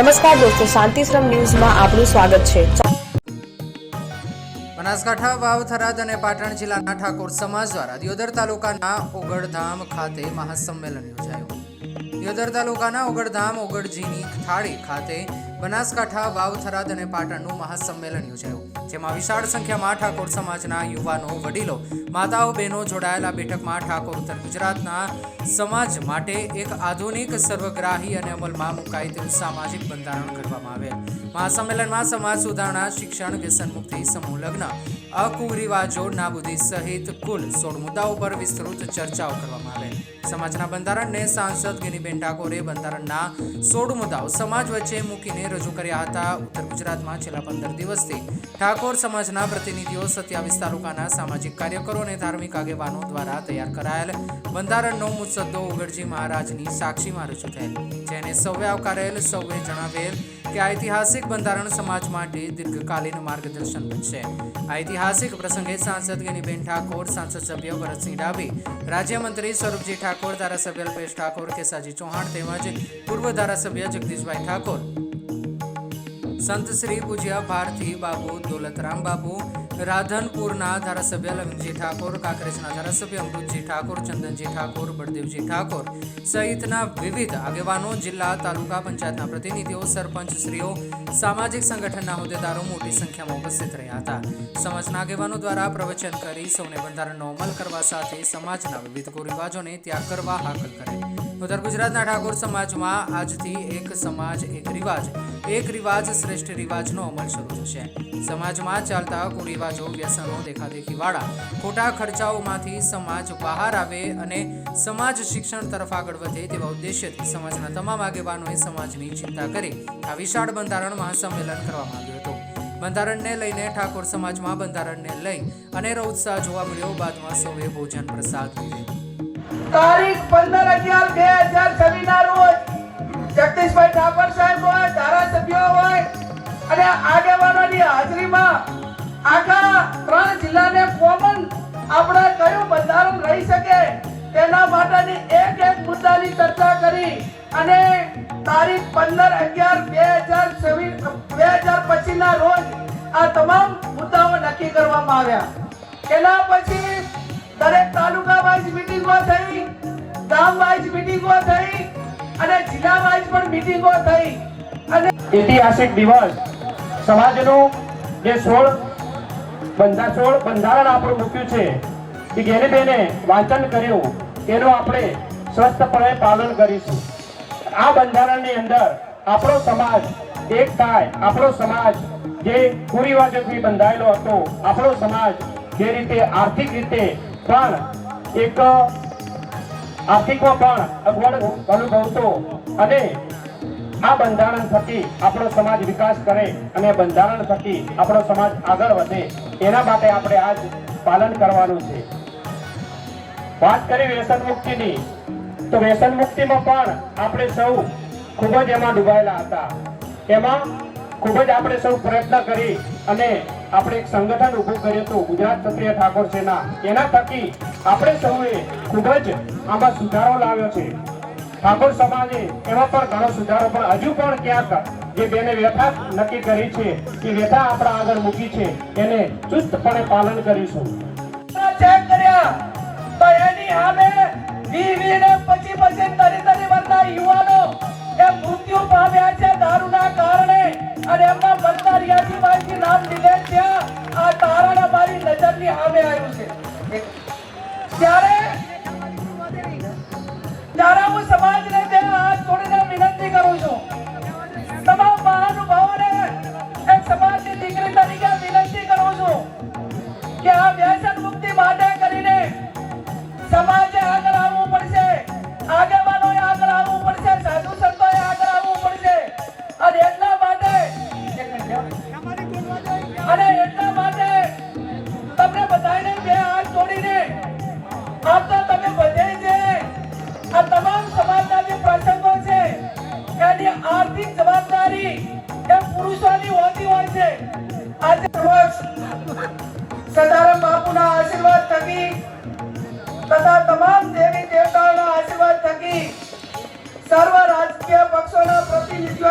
નમસ્કાર દોસ્તો, શાંતિશ્રમ ન્યૂઝમાં આપનું સ્વાગત છે. બનાસકાંઠા વાવ થરાદ અને પાટણ જિલ્લાના ઠાકોર સમાજ દ્વારા દિયોદર તાલુકાના ઓગળધામ ખાતે મહાસંમેલન યોજાયું. દિયોદર તાલુકાના ઓગળધામ ઓગળજીની થાળી ખાતે બનાસકાંઠા વાવ થરાદ અને પાટણનું મહાસંમેલન યોજાયું, જેમાં વિશાળ સંખ્યામાં ઠાકોર સમાજના યુવાનો, વડીલો, માતાઓ, બહેનો જોડાયેલા બેઠકમાં ઠાકોર ઉત્તર ગુજરાતના સમાજ માટે એક આધુનિક સર્વગ્રાહી અને અમલમાં મુકાય તેવું સામાજિક બંધારણ કરવામાં આવેલ. મહાસંમેલનમાં સમાજ સુધારણા, શિક્ષણ, વ્યસન મુક્તિ, સમૂહ લગ્ન અકુરિવાજો નાબૂદી સહિત કુલ સોળ મુદ્દાઓ પર વિસ્તૃત ચર્ચાઓ કરવામાં આવે સમાજના બંધારણને સાંસદ ગિનીબેન ઠાકોરે બંધારણના સોળ મુદ્દાઓ સમાજ વચ્ચે મૂકીને રજૂ કર્યા હતા. ઉત્તર ગુજરાતમાં છેલ્લા પંદર દિવસથી ઠાકોર સમાજના પ્રતિનિધિઓ સત્યાવીસ તાલુકાના સામાજિક કાર્યકરો અને ધાર્મિક આગેવાનો દ્વારા તૈયાર કરાયેલ બંધારણનો મુસદ્દો ઉગડજી મહારાજની સાક્ષીમાં રજૂ થયેલ. જેને સૌએ આવકારેલ, સૌએ જણાવેલ કે ઐતિહાસિક બંધારણ સમાજ માટે દીર્ઘકાલીન માર્ગદર્શન બનશે. આ ઐતિહાસિક પ્રસંગે સાંસદ ગેનીબેન ઠાકોર, સાંસદ સભ્ય ભરતસિંહ ડાભી, રાજ્યમંત્રી સ્વરૂપજી ઠાકોર, ધારાસભ્ય અલ્પેશ ઠાકોર, કેસાજી ચૌહાણ તેમજ પૂર્વ ધારાસભ્ય જગદીશભાઈ ઠાકોર. સંત શ્રી પૂજ્ય ભારતી બાબુ દોલતરામ બાબુ રાધનપુરના ધારાસભ્ય લવિંગજી ઠાકોર, કાંકરેજના ધારાસભ્ય અમૃતજી ઠાકોર, ચંદનજી ઠાકોર, બળદેવજી ઠાકોર સહિતના વિવિધ આગેવાનો, જિલ્લા, તાલુકા પંચાયતના પ્રતિનિધિઓ સરપંચ શ્રીઓ સામાજિક સંગઠનના હોદ્દેદારો મોટી સંખ્યામાં ઉપસ્થિત રહ્યા હતા. સમાજના આગેવાનો દ્વારા પ્રવચન કરી સૌને બંધારણનો અમલ કરવા સાથે સમાજના વિવિધ કુરિવાજોને ત્યાગ કરવા હાકલ કરે. ઉત્તર ગુજરાતના ઠાકોર સમાજમાં આજથી એક સમાજ, એક રિવાજ એક રિવાજ શ્રેષ્ઠ રિવાજનો અમલ શરૂ થશે. સમાજમાં ચાલતા કુરિવાજો, વ્યસનો, દેખાદેખીવાળા, ખોટા ખર્ચાઓમાંથી સમાજ બહાર આવે અને સમાજ શિક્ષણ તરફ આગળ વધે તેવા ઉદ્દેશ્યથી સમાજના તમામ આગેવાનોએ સમાજની ચિંતા કરી આ વિશાળ બંધારણ મહાસંમેલન કરવામાં આવ્યું હતું. બંધારણને લઈને ઠાકોર સમાજમાં બંધારણને લઈ અનેરો ઉત્સાહ જોવા મળ્યો. બાદમાં સૌએ ભોજન પ્રસાદ લીધેલ તારીખ પંદર અગિયાર બે હજાર છવ્વીસ ના રોજ જગદીશભાઈ ઠાકોર સાહેબ હોય, ધારાસભ્યો હોય, અને આગેવાનોની હાજરીમાં આખા ત્રણ જિલ્લાને કોમન આપણે કયું બંધારણ રહી શકે તેના માટેની એક એક મુદ્દાની ચર્ચા કરી અને તારીખ પંદર અગિયાર બે હજાર છવ્વીસ બે હજાર પચીસના રોજ આ તમામ મુદ્દાઓ નક્કી કરવામાં આવ્યા. એના પછી દરેક તાલુકા વાઇઝ મીટિંગો થઈ ગામ વાઇઝ મીટિંગો થઈ અને જિલ્લા વાઇઝ પણ મીટિંગો થઈ. અને ઐતિહાસિક દિવસ. સમાજનું જે સોળ બંધા સોળ બંધારણ આપણું મૂક્યું છે કે જેને બેને વાંચન કર્યું, એનું આપણે સ્વસ્થપણે પાલન કરીશું. આ બંધારણની અંદર આપણો સમાજ એક થાય, આપણો સમાજ જે કુરિવાજોથી બંધાયેલો હતો, આપણો સમાજ જે રીતે આર્થિક રીતે પણ એક આર્થિકમાં પણ અગવડ અનુભવતો અને આ બંધારણ થકી આપણો સમાજ વિકાસ કરે અને બંધારણ થકી આપણો સમાજ આગળ વધે, એના માટે આપણે આજ પાલન કરવાનું છે. વાત કરી વ્યસન મુક્તિની. તો વ્યસન મુક્તિમાં પણ આપણે સૌ ખૂબ જ એમાં ડૂબાયેલા હતા. એમાં ખૂબ જ આપણે સૌ પ્રયત્ન કરી અને આપણે એક સંગઠન ઊભું કર્યું હતું ગુજરાત ક્ષત્રિય ઠાકોર સેના, એના થકી આપણે સૌએ ખૂબ જ આમાં સુધારો લાવ્યો છે. ઠાકોર સમાજે એમાં પણ ઘણો સુધારો, પણ હજુ પણ ક્યાંક જે બેને વ્યથા નક્કી કરી છે, એ વ્યથા આપણા આગળ મૂકી છે, એને ચુસ્તપણે પાલન કરીશું. ચેક કર્યા.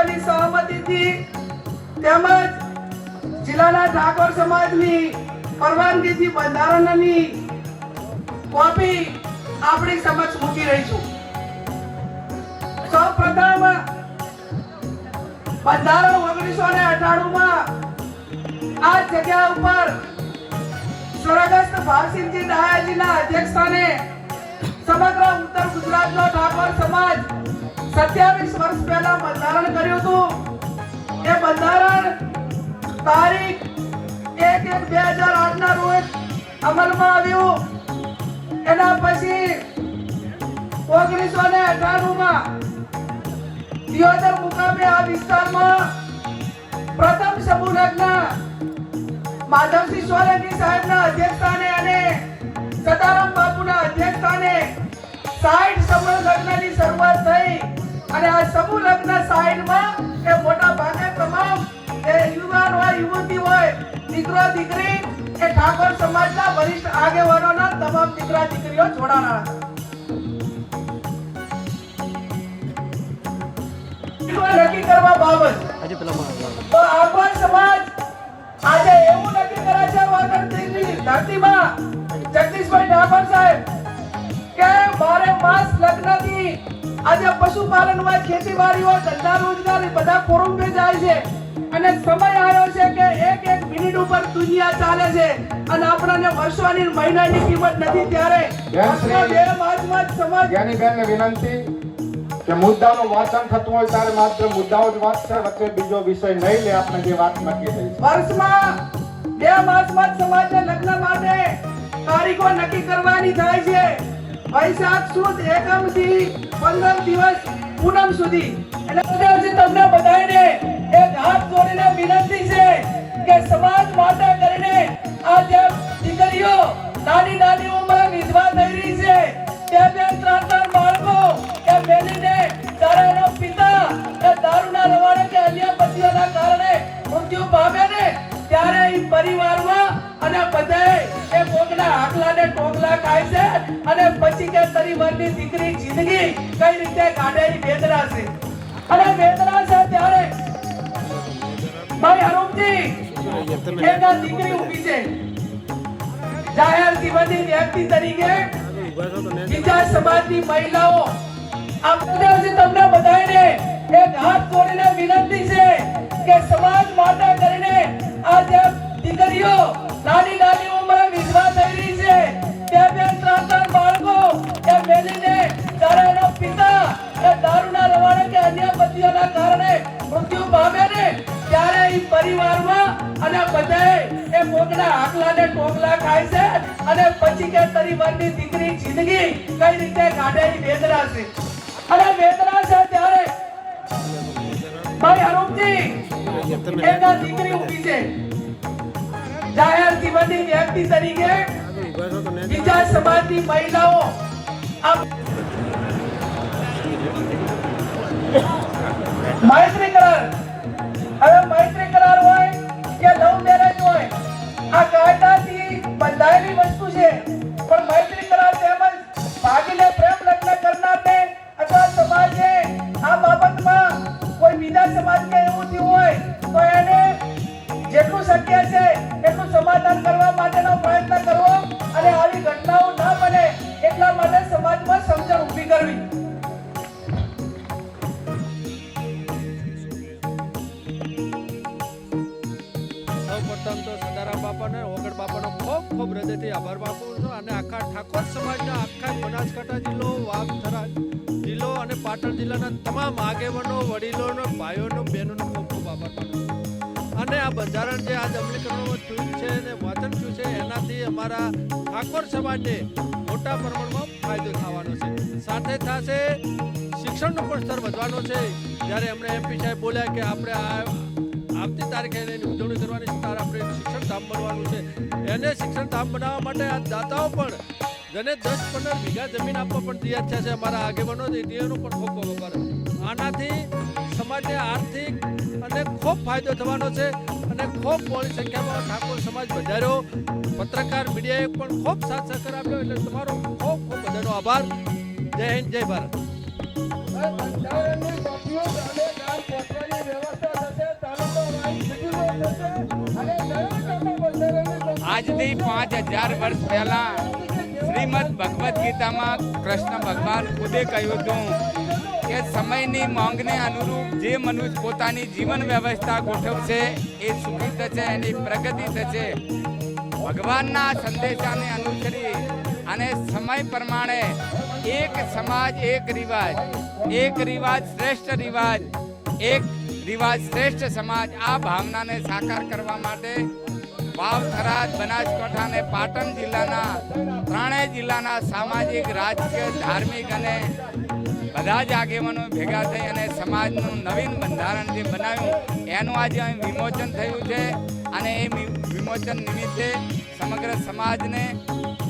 તરફથી તેમજ જિલ્લાના ઠાકોર સમાજની પરવાનગીથી બંધારણની કોપી આપણી સમક્ષ મૂકી રહી છું. સૌપ્રથમ બંધારણ ઓગણીસો ને અઠાણું માં આ જગ્યા ઉપર સ્વર્ગસ્થ ભાવસિંહજી દયાજીના અધ્યક્ષ સ્થાને સમગ્ર ઉત્તર ગુજરાતનો ઠાકોર સમાજ સત્યાવીસ વર્ષ પહેલા બંધારણ કર્યું હતું. એ બંધારણ તારીખ એક એક બે હજાર આઠ ના રોજ અમલમાં આવ્યું. એના પછી ઓગણીસો ને અઠાણું માં દિયોદર મુકામે આ વિસ્તારમાં પ્રથમ સમૂહ લગ્ન માધવસિંહ સોલંકી સાહેબના અધ્યક્ષસ્થાને અને સદારામ બાપુના અધ્યક્ષસ્થાને સાઈઠ સમૂહ લગ્નની શરૂઆત થઈ. અને આ સમૂહ લગ્ન સાઈઠમાં એ મોટા ભાગે તમામ એ યુવાન હોય યુવતી હોય દીકરો દીકરી એ ઠાકોર સમાજના વરિષ્ઠ આગેવાનોના તમામ દીકરા દીકરીઓ જોડાણા હતા. નક્કી કરવા બાબત. તો આગળ સમાજ આજે એવું નક્કી કરે છે વાગડની ધરતીમાં જગદીશભાઈ ઠાકોર સાહેબ કે મારે માસ લગ્નથી આજે પશુપાલનમાં ખેતીવાડીઓ ધંધા રોજગારી બધા કોરંબે જાય છે. અને સમય આવ્યો છે કે એક એક મિનિટ ઉપર દુનિયા ચાલે છે. અને આપણને વર્ષોની મહિનાની કિંમત નથી ત્યારે બેન સમાજ વિનંતી કે મુદ્દાનું વાંચન થતું હોય ત્યારે માત્ર મુદ્દાઓ જ વાંચશે વચ્ચે બીજો વિષય નહીં લે આપણે જે વાત નક્કી થઈ વર્ષમાં બે માસમાં જ સમાજને લગ્ન માટે તારીખો નક્કી કરવાની થાય છે. વૈશાખ સુદ એકમથી પંદર દિવસ પૂનમ સુધી. એટલે તમને બધાને એક હાથ જોડીને વિનંતી છે કે સમાજ માટે કરીને આ જે દીકરીઓ નાની નાની ઉંમરે પછી કે પરિવારની દીકરી જિંદગી કઈ તમને બધાને એક હાથ જોડીને વિનંતી છે કે સમાજ માટે કરીને આ જે દીકરીઓ, નાની એ આકલા ને ટોકલા ખાય છે અને પછી કે પરિવારની દીકરી જિંદગી કઈ રીતે કાઢે એ વેદના છે. અને વેદના છે ત્યારે. ભાઈ અરૂપજી એના દીકરી ઊભી છે. જાહેર જીવનની વ્યક્તિ તરીકે બીજા સમાજની મહિલાઓ આ મૈત્રી કરાર હવે મૈત્રી આ કાયદાથી આભાર અને આખા ઠાકોર સમાજના આખા બનાસકાંઠા જિલ્લો વાગથરા જિલ્લો અને પાટણ જિલ્લાના તમામ આગેવાનો, વડીલોનો, ભાઈઓનો, બહેનોનો ખૂબ ખૂબ આભાર માનું અને આ બંધારણ જે આજ અમલીકરણમાં થયું છે અને વાંચન થયું છે, એનાથી અમારા ઠાકોર સમાજને મોટા પ્રમાણમાં ફાયદો થવાનો છે. સાથે થશે શિક્ષણનો પણ સ્તર વધવાનો છે. જ્યારે એમણે એમપી સાહેબ બોલ્યા કે આપણે આ આવતી તારીખે એની ઉજવણી કરવાની તાર આપણે શિક્ષણ ધામ બનવાનું છે. એને શિક્ષણ ધામ બનાવવા માટે આ દાતાઓ પણ જેને દસ પંદર વીઘા જમીન આપવા પણ તૈયાર થયા છે, અમારા આગેવાનો તેનો પણ ખૂબ ખૂબ આનાથી સમાજને આર્થિક અને ખૂબ ફાયદો થવાનો છે અને ખૂબ મોટી સંખ્યામાં ઠાકોર સમાજ વધાર્યો પત્રકાર મીડિયાએ પણ ખૂબ સાથ સહકાર આપ્યો એટલે તમારો ખૂબ ખૂબ બધાનો આભાર. જય હિન્દ, જય ભારત. આજથી પાંચ હજાર વર્ષ પહેલા શ્રીમદ ભગવદ્ ગીતામાં કૃષ્ણ ભગવાન ખુદે કહ્યું હતું કે સમયની માંગને અનુરૂપ જે મનુષ્ય પોતાની જીવન વ્યવસ્થા ગોઠવશે, એ સુખી થશે, એની પ્રગતિ થશે. ભગવાનના સંદેશાને અનુસરી અને સમય પ્રમાણે એક સમાજ, એક રિવાજ એક રિવાજ શ્રેષ્ઠ રિવાજ, એક રિવાજ શ્રેષ્ઠ સમાજ આ ભાવનાને સાકાર કરવા માટે વાવ થરાદ બનાસકાંઠા અને પાટણ જિલ્લાના, ત્રણેય જિલ્લાના સામાજિક, રાજકીય, ધાર્મિક અને બધા જ આગેવાનો ભેગા થઈ અને સમાજનું નવીન બંધારણ જે બનાવ્યું, એનું આજે વિમોચન થયું છે. અને એ વિમોચન નિમિત્તે સમગ્ર સમાજને,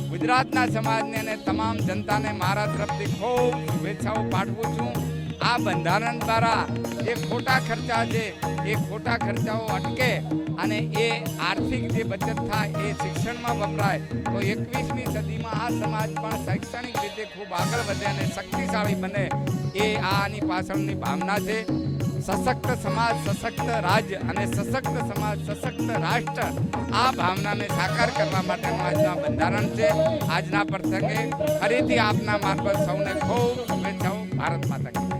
ગુજરાતના સમાજને અને તમામ જનતાને મારા તરફથી ખૂબ શુભેચ્છાઓ પાઠવું છું. આ બંધારણ દ્વારા જે ખોટા ખર્ચા છે એ ખોટા ખર્ચાઓ અટકે અને એ આર્થિક જે બચત થાય, એ શિક્ષણમાં વપરાય, તો એકવીસમી સદીમાં આ સમાજ પણ શૈક્ષણિક રીતે ખૂબ આગળ વધે અને શક્તિશાળી બને એ આની પાછળની ભાવના છે. સશક્ત સમાજ, સશક્ત રાજ્ય અને સશક્ત સમાજ, સશક્ત રાષ્ટ્ર આ ભાવનાને સાકાર કરવા માટેનું આજના બંધારણ છે. આજના પ્રસંગે ફરીથી આપના મારફત સૌને ખૂબ શુભેચ્છાઓ. ભારત માતા.